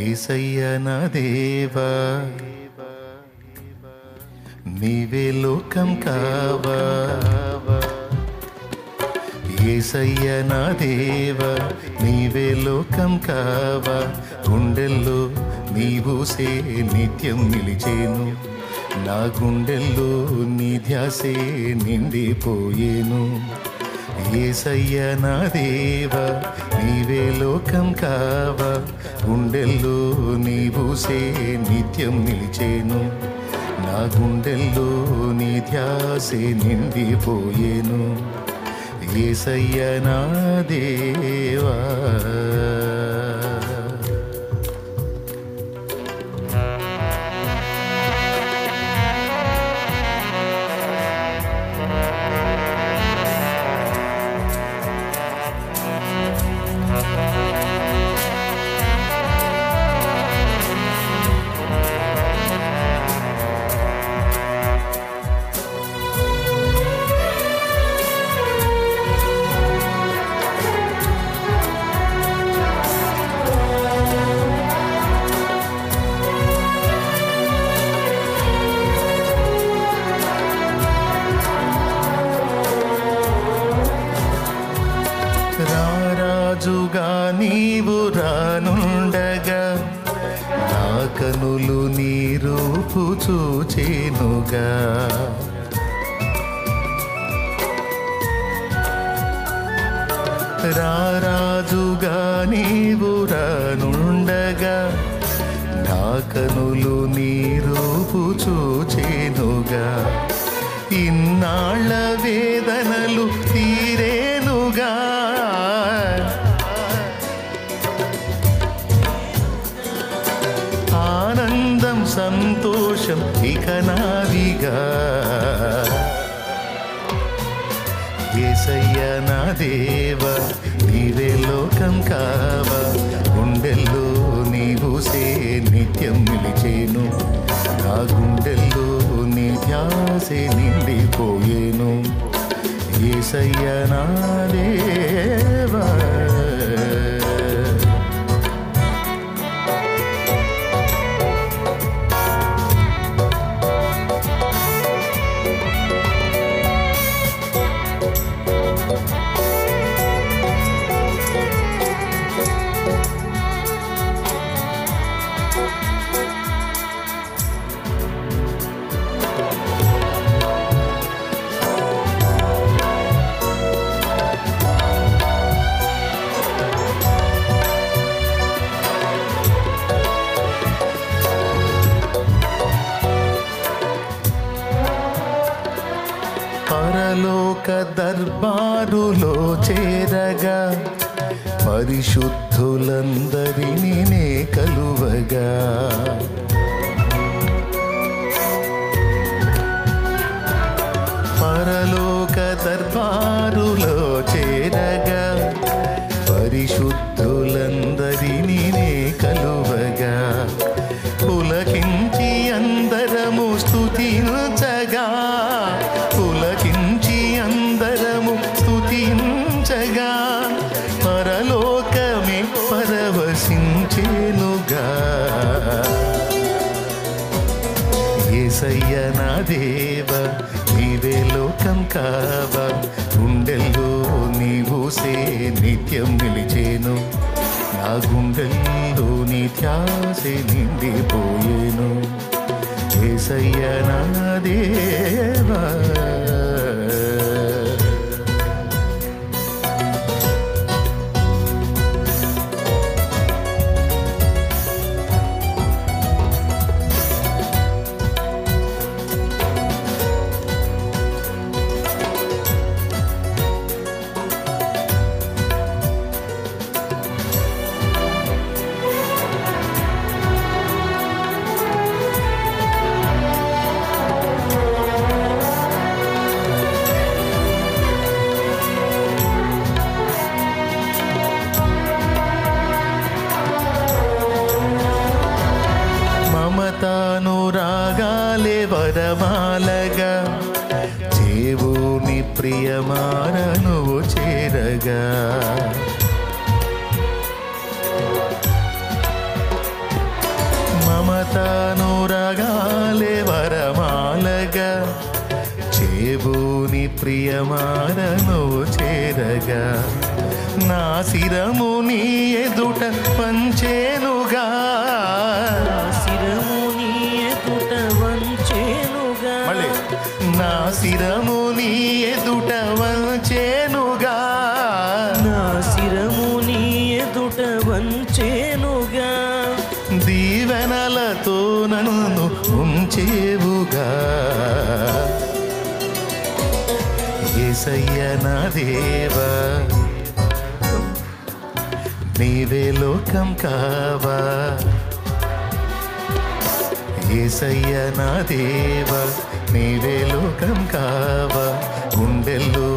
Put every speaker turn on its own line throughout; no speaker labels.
ఏసయ్య నా దేవా. నీవే లోకం కావా. ఏసయ్య నా దేవా నీవే లోకం కావా. గుండెల్లో నీవు సే నిత్యం నిలిచేను. నా గుండెల్లో నీ ధ్యాసే నిండిపోయేను. ఏసయ్య నా దేవా నీవే లోకం కావా గుండెల్లో నీవు నిత్యం నిలిచేను. నా గుండెల్లో నీ ధ్యాసే నిండిపోయేను. ఏసయ్య నా దేవా రాజుగా నీవు రానుండగా నా కనులు నీ రూపు చూచేనుగా రారాజుగా నీవు రానుండగా నా కనులు నీ రూపు చూచేనుగా ఇన్నాళ్ళవే సంతోషం ఇక నాదిగా. ఏసయ్య నా దేవ నీవే లోకం కావా. గుండెల్లో నీవు సే నిత్యం నిలిచేను. నా గుండెల్లో నీ ధ్యాసే నిండిపోయేను. ఏసయ్య నా దేవా పరలోక దర్బారులో చేరగా పరిశుద్ధులందరినీ నే కలువగా. పరవశించేనుగా ఏసయ్య నా దేవ నీవే లోకం కావా. గుండెల్లో నీవు సే నిత్యం నిలిచేను. నా గుండెల్లో నీ ధ్యాసే నిండిపోయేను. ఏసయ్య నా దేవా గీతానురాగాలే వరమాలగా. జీవుని ప్రియమార నువ్వు చేరగా మమతానురాగాలే వరమాలగా. జీవుని ప్రియమార నువ్వు
చేరగా. నా
శిరము నీ ఎదుట పంచేనుగా. ఏసయ్య నా దేవా. నీవే లోకం కావా. ఏసయ్య నా దేవా నీవే లోకం కావా. గుండెల్లో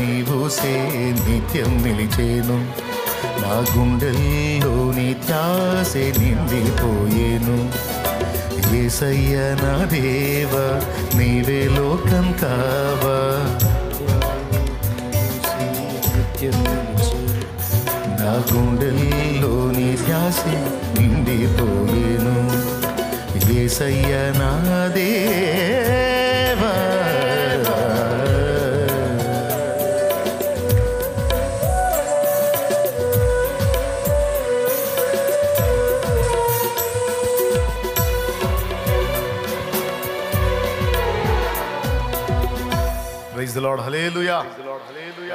నీవు సే నిత్యం నిలిచేను. నా గుండెల్లో నీ త్యాసే నిండిపోయేను. ఏసయ్య నా దేవా నీవే లోకం కావా. నా గుండెల్లో నీ ధ్యాసే నిండిపోయేను ఏసయ్య నా దేవా Praise the Lord. Hallelujah.